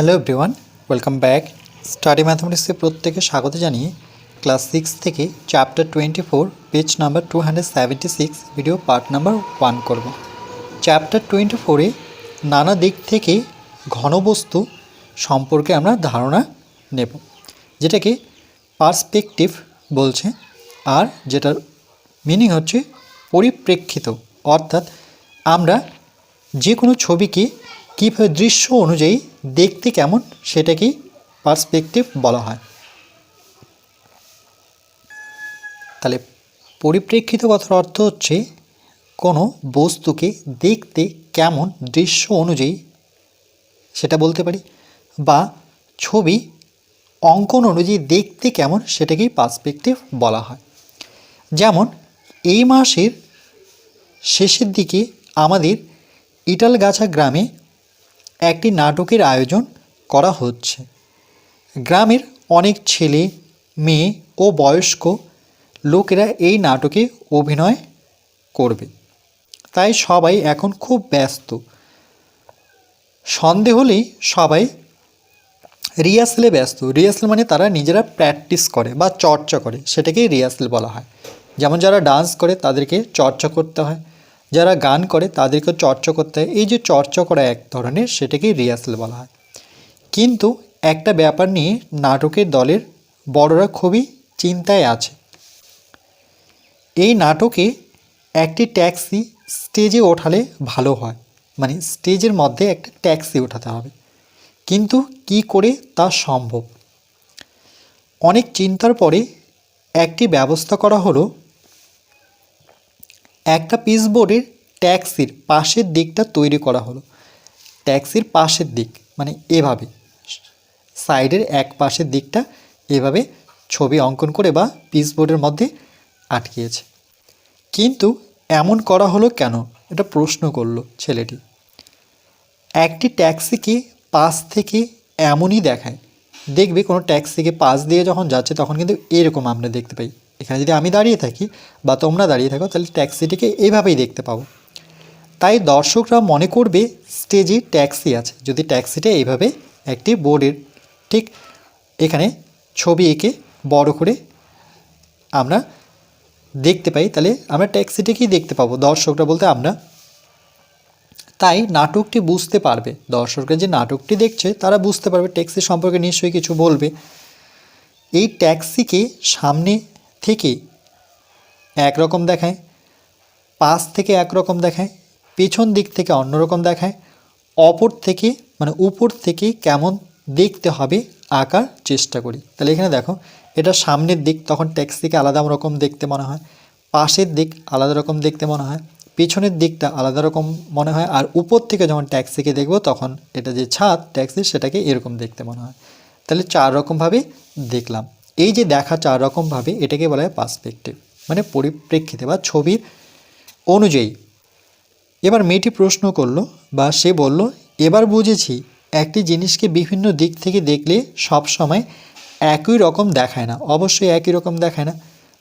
Hello everyone welcome back study ম্যাথামেটিক্সে প্রত্যেকে স্বাগত জানিয়ে ক্লাস সিক্স থেকে chapter twenty four page number two hundred seventy six video part number one করব। Chapter twenty ফোরে নানা দিক থেকে ঘনবস্তু সম্পর্কে আমরা ধারণা নেব, যেটাকে পার্সপেকটিভ বলছে, আর যেটার মিনিং হচ্ছে পরিপ্রেক্ষিত, অর্থাৎ আমরা যে কোনো ছবিকে কীভাবে দৃশ্য অনুযায়ী দেখতে কেমন সেটাকেই পার্সপেক্টিভ বলা হয়। তাহলে পরিপ্রেক্ষিত কথার অর্থ হচ্ছে কোনো বস্তুকে দেখতে কেমন দৃশ্য অনুযায়ী সেটা বলতে পারি বা ছবি অঙ্কন অনুযায়ী দেখতে কেমন সেটাকেই পার্সপেক্টিভ বলা হয়। যেমন এই মাসের শেষের দিকে আমাদের ইটালগাছা গ্রামে একটি নাটকের আয়োজন করা হচ্ছে। গ্রামের অনেক ছেলে, মেয়ে ও বয়স্ক লোকেরা এই নাটকে অভিনয় করবে। তাই সবাই এখন খুব ব্যস্ত। সন্ধে হলেই সবাই রিহার্সেলে ব্যস্ত। রিহার্সেল মানে তারা নিজেরা প্র্যাকটিস করে বা চর্চা করে, সেটাকেই রিহার্সেল বলা হয়। যেমন যারা ডান্স করে তাদেরকে চর্চা করতে হয়। যারা গান করে তাদেরকে চর্চা করতে হয়। এই যে চর্চা করা এক ধরনের, সেটাকেই রিহার্সেল বলা হয়। কিন্তু একটা ব্যাপার নিয়ে নাটকের দলের বড়রা খুবই চিন্তায় আছে। এই নাটকে একটি ট্যাক্সি স্টেজে ওঠালে ভালো হয়। মানে স্টেজের মধ্যে একটা ট্যাক্সি ওঠাতে হবে। কিন্তু কি করে তা সম্ভব? অনেক চিন্তার পরে একটি ব্যবস্থা করা হলো একটা পিসবোর্ডের ট্যাক্সির পাশের দিকটা তৈরি করা হলো। ট্যাক্সির পাশের দিক মানে এভাবে। সাইডের এক পাশের দিকটা এভাবে ছবি অঙ্কন করে বা পিসবোর্ডের মধ্যে আটকিয়েছে। কিন্তু এমন করা হলো কেন? এটা প্রশ্ন করল ছেলেটি। একটি ট্যাক্সিকে পাশ থেকে এমনই দেখায়। দেখবে কোনো ট্যাক্সিকে পাশ দিয়ে যখন যাচ্ছে, তখন কিন্তু এরকম আমরা দেখতে পাই। এখানে যদি আমি দাঁড়িয়ে থাকি বা তোমরা দাঁড়িয়ে থাকো, তাহলে ট্যাক্সিটিকে এইভাবেই দেখতে পাবো। তাই দর্শকরা মনে করবে স্টেজে ট্যাক্সি আছে। যদি ট্যাক্সিটা এইভাবে একটি বোর্ডের ঠিক এখানে ছবি এঁকে বড় করে আমরা দেখতে পাই, তাহলে আমরা ট্যাক্সিটিকেই দেখতে পাবো। দর্শকরা বলতে আমরা। তাই নাটকটি বুঝতে পারবে। দর্শকরা যে নাটকটি দেখছে, তারা বুঝতে পারবে ট্যাক্সি সম্পর্কে নিশ্চয়ই কিছু বলবে। এই ট্যাক্সিকে সামনে থেকে একরকম দেখায়, পাশ থেকে একরকম দেখায়, পেছন দিক থেকে অন্যরকম দেখায়, অপর থেকে মানে উপর থেকে কেমন দেখতে হবে আঁকার চেষ্টা করি। তাহলে এখানে দেখো, এটা সামনের দিক, তখন ট্যাক্সিকে আলাদা রকম দেখতে মনে হয়, পাশের দিক আলাদা রকম দেখতে মনে হয়, পেছনের দিকটা আলাদা রকম মনে হয়, আর উপর থেকে যখন ট্যাক্সিকে দেখব, তখন এটা যে ছাদ, ট্যাক্সি সেটাকে এরকম দেখতে মনে হয়। তাহলে চার রকমভাবে দেখলাম। এই যে দেখা চার রকমভাবে এটাকে বলা হয় পার্সপেক্টিভ মানে পরিপ্রেক্ষিতে বা ছবির অনুযায়ী। এবার মেয়েটি প্রশ্ন করল বা সে বলল, এবার বুঝেছি, একটি জিনিসকে বিভিন্ন দিক থেকে দেখলে সব সময় একই রকম দেখায় না, অবশ্যই একই রকম দেখায় না।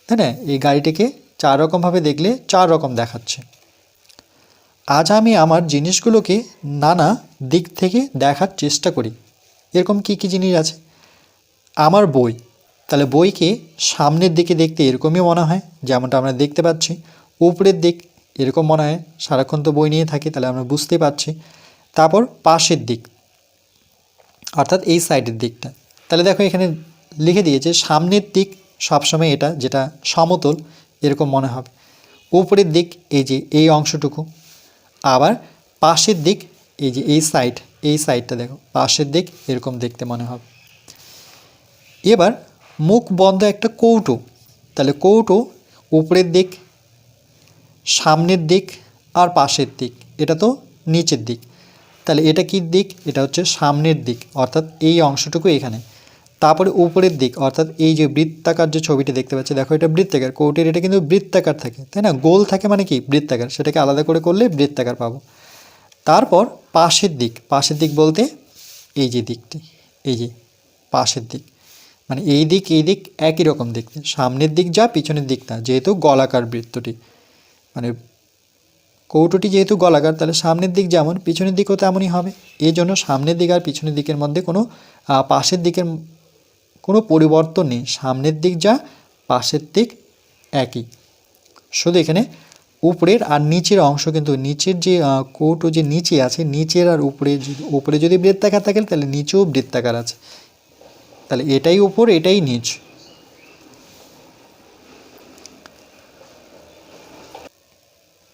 তাই না? এই গাড়িটিকে চার রকমভাবে দেখলে চার রকম দেখাচ্ছে। আজ আমি আমার জিনিসগুলোকে নানা দিক থেকে দেখার চেষ্টা করি। এরকম কি কি জিনিস আছে? আমার বই তাহলে বইকে সামনের দিকে দেখতে এরকমই মনে হয়, যেমনটা আমরা দেখতে পাচ্ছি। উপরের দিক এরকম মনে হয়, সারাক্ষণ তো বই নিয়ে থাকি, তাহলে আমরা বুঝতে পারছি। তারপর পাশের দিক, অর্থাৎ এই সাইডের দিকটা। তাহলে দেখো এখানে লিখে দিয়েছে, সামনের দিক সবসময় এটা, যেটা সমতল, এরকম মনে হবে। উপরের দিক এই যে এই অংশটুকু, আবার পাশের দিক এই যে এই সাইড, এই সাইডটা দেখো, পাশের দিক এরকম দেখতে মনে হবে। এবার মুখ বন্ধ একটা কৌটো। তাহলে কৌটো উপরের দিক, সামনের দিক আর পাশের দিক। এটা তো নিচের দিক। তাহলে এটা কি দিক? এটা হচ্ছে সামনের দিক। অর্থাৎ এই অংশটুকু এখানে। তারপরে উপরের দিক, অর্থাৎ এই যে বৃত্তাকার যে ছবিটি দেখতে পাচ্ছি, দেখো এটা বৃত্তাকার। কৌটের এটা কিন্তু বৃত্তাকার থাকে, তাই না? গোল থাকে মানে কি? বৃত্তাকার। সেটাকে আলাদা করে করলে বৃত্তাকার পাবো। তারপর পাশের দিক পাশের দিক বলতে এই যে দিকটি, এই যে পাশের দিক। মানে এই দিক এই দিক একই রকম দেখতে সামনের দিক যা, পিছনের দিক না যেহেতু গলাকার বৃত্তটি। মানে কৌটোটি যেহেতু গলাকার, তাহলে সামনের দিক যেমন, পিছনের দিকও তেমনই হবে। এই জন্য সামনের দিক আর পিছনের দিকের মধ্যে কোনো পাশের দিকের কোনো পরিবর্তন নেই। সামনের দিক যা, পাশের দিক একই। শুধু এখানে উপরের আর নিচের অংশ কিন্তু, নিচের যে কৌটো যে নিচে আছে, নিচের আর উপরে উপরে যদি বৃত্তাকার থাকে, তাহলে নিচেও বৃত্তাকার আছে। তাহলে এটাই উপর, এটাই নিচ।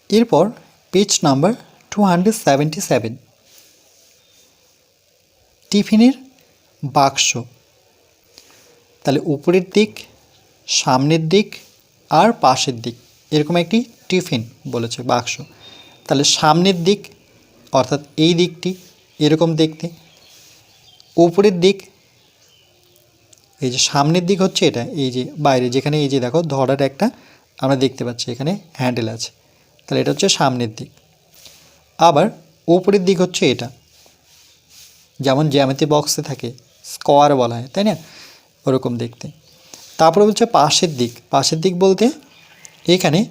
এরপর page number two hundred seventy seven টিফিনের বাক্স। তাহলে উপরের দিক, সামনের দিক আর পাশের দিক, এরকম একটি টিফিন বলেছে বাক্স। তাহলে সামনের দিক, অর্থাৎ এই দিকটি এরকম দেখতে, উপরের দিক এই যে সামনের দিক হচ্ছে এটা, এই যে বাইরে, যেখানে এই যে দেখো ধরার একটা আমরা দেখতে পাচ্ছি, এখানে হ্যান্ডেল আছে। তাহলে এটা হচ্ছে সামনের দিক। আবার উপরের দিক হচ্ছে এটা। যেমন জ্যামিতি বক্সে থাকে, স্কোয়ার বলা হয়, তাই না? ওরকম দেখতে। তারপরে বলছে পাশের দিক। পাশের দিক বলতে এখানে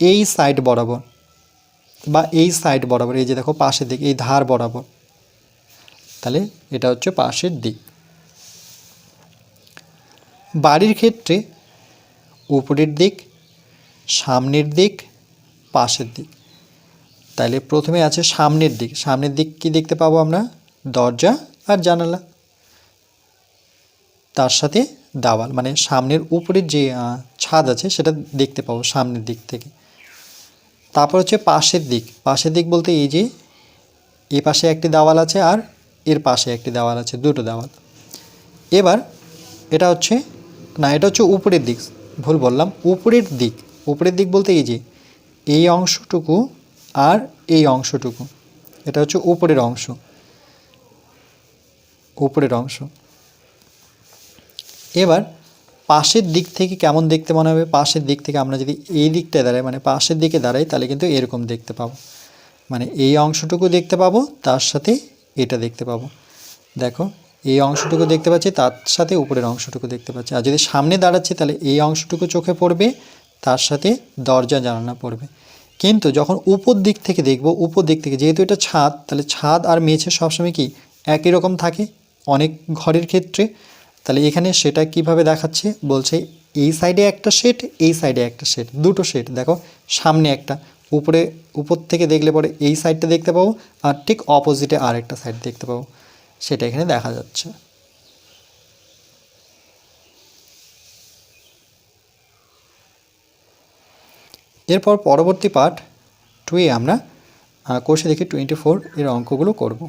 এই সাইড বরাবর বা এই সাইড বরাবর, এই যে দেখো পাশের দিক, এই ধার বরাবর। তাহলে এটা হচ্ছে পাশের দিক। বাড়ির ক্ষেত্রে উপরের দিক, সামনের দিক, পাশের দিক। তাহলে প্রথমে আছে সামনের দিক। সামনের দিক কি দেখতে পাবো আমরা? দরজা আর জানালা। তার সাথে দাওয়াল। মানে সামনের উপরের যে ছাদ আছে, সেটা দেখতে পাবো সামনের দিক থেকে। তারপর হচ্ছে পাশের দিক। পাশের দিক বলতে এই যে, এ পাশে একটি দাওয়াল আছে আর এর পাশে একটি দেওয়াল আছে, দুটো দেওয়াল। এবার এটা হচ্ছে না, এটা হচ্ছে উপরের দিক, ভুল বললাম, উপরের দিক। উপরের দিক বলতে এই যে, এই অংশটুকু আর এই অংশটুকু, এটা হচ্ছে উপরের অংশ। উপরের অংশ। এবার পাশের দিক থেকে কেমন দেখতে মনে হবে? পাশের দিক থেকে আমরা যদি এই দিকটায় দাঁড়াই মানে পাশের দিকে দাঁড়াই, তাহলে কিন্তু এরকম দেখতে পাবো। মানে এই অংশটুকু দেখতে পাবো, তার সাথে এটা দেখতে পাবো। দেখো এই অংশটুকু দেখতে পাচ্ছি, তার সাথে উপরের অংশটুকু দেখতে পাচ্ছি। আর যদি সামনে দাঁড়াচ্ছি, তাহলে এই অংশটুকু চোখে পড়বে, তার সাথে দরজা, জানালা পড়বে। কিন্তু যখন উপর দিক থেকে দেখব, উপর দিক থেকে যেহেতু এটা ছাদ, তাহলে ছাদ আর মেঝে সবসময় কি একই রকম থাকে, অনেক ঘরের ক্ষেত্রে। তাহলে এখানে সেটা কীভাবে দেখাচ্ছে, বলছে এই সাইডে একটা শেড, এই সাইডে একটা শেড, দুটো শেড। দেখো, সামনে একটা, উপরে, উপর থেকে দেখলে পরে এই সাইডটা দেখতে পাবো, আর ঠিক অপোজিটে আরেকটা সাইড দেখতে পাবো। সেটা এখানে দেখা যাচ্ছে। এরপর পরবর্তী পার্ট টুয়ে আমরা কোর্সে দেখি টোয়েন্টি ফোর এর অঙ্কগুলো করব।